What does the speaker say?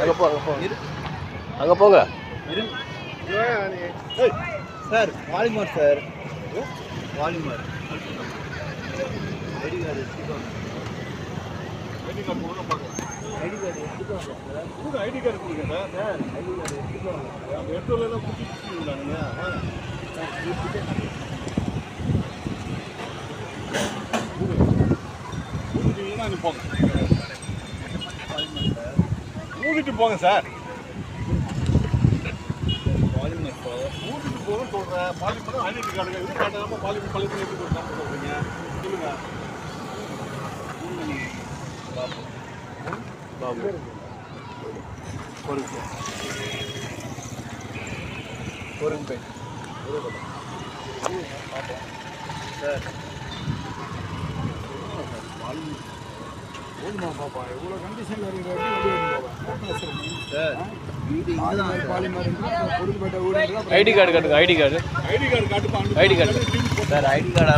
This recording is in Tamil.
அங்கே போ அங்கே போங்க அங்கே போங்க. சார் வாலிமார் சார். வாலிமார். ஐடி கார்டு எடுத்துக்கோங்க. ஐடி கார்டு எடுத்துக்கோங்க ஐடி கார்டு கொடுங்க சார். சார் ஐடி கார்டு எடுத்துக்கோங்க. எடுத்து எல்லாம் குடிச்சிருக்கீங்களா நீங்கள் ஊதிட்டீங்கன்னா நீ போங்க சார். வாலிமார் சார். ஊதிட்டு போகணும்னு சொல்கிறேன் பாலி பண்ண ஐடி கார்டு இது காட்டாமல் பாலி பழைய பண்ணி எப்படி கொடுத்தா சொல்கிறீங்க சொல்லுங்க. பாபு. பொறுப்பு. பொறுப்பு. சார். போதுமா பாப்பா இவ்வளோ சார் ஐடி கார்டு. காட்டுங்க ID card. ID card. காட்டுப்பா ID card. Sir ID card